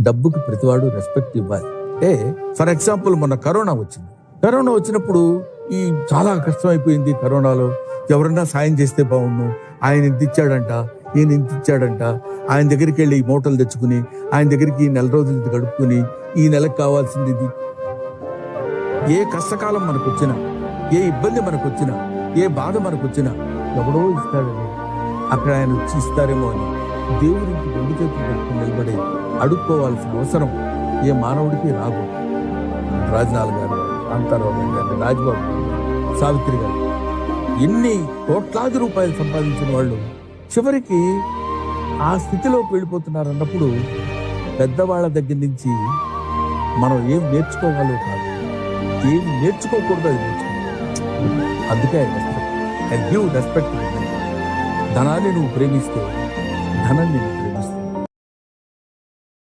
డబ్బుకి ప్రతివాడు రెస్పెక్ట్ ఇవ్వాలి. అంటే ఫర్ ఎగ్జాంపుల్ మొన్న కరోనా వచ్చింది. కరోనా వచ్చినప్పుడు ఈ చాలా కష్టం అయిపోయింది కరోనాలో. ఎవరన్నా సాయం చేస్తే బాగుండు. ఆయన ఇంత ఇచ్చాడంట ఈయన ఇంత ఇచ్చాడంట. ఆయన దగ్గరికి వెళ్ళి ఈ మూటలు తెచ్చుకుని ఆయన దగ్గరికి నెల రోజులు ఇది గడుపుకుని ఈ నెలకు కావాల్సింది ఇది. ఏ కష్టకాలం మనకు వచ్చినా ఏ ఇబ్బంది మనకు వచ్చినా ఏ బాధ మనకు వచ్చినా ఎవడో ఇస్తాడని. అక్కడ ఆయన వచ్చి ఇస్తారేమో అని. దేవుడికి రెండు చేతులు పెట్టుకుని నిలబడి అడుక్కోవాల్సిన అవసరం ఏ మానవుడికి రాదు. రాజనాల్ గారు కాంతారావు గారు రాజ్బాబు సావిత్రి గారు ఎన్ని కోట్లాది రూపాయలు సంపాదించిన వాళ్ళు చివరికి ఆ స్థితిలోకి వెళ్ళిపోతున్నారు అన్నప్పుడు పెద్దవాళ్ళ దగ్గర నుంచి మనం ఏం నేర్చుకోవాలో కాదు. ఏం నేర్చుకోకూడదు అది నేర్చుకోవాలి. అందుకే ఐ గివ్ రెస్పెక్ట్ ధనాన్ని నువ్వు ప్రేమిస్తే ధనాన్ని నువ్వు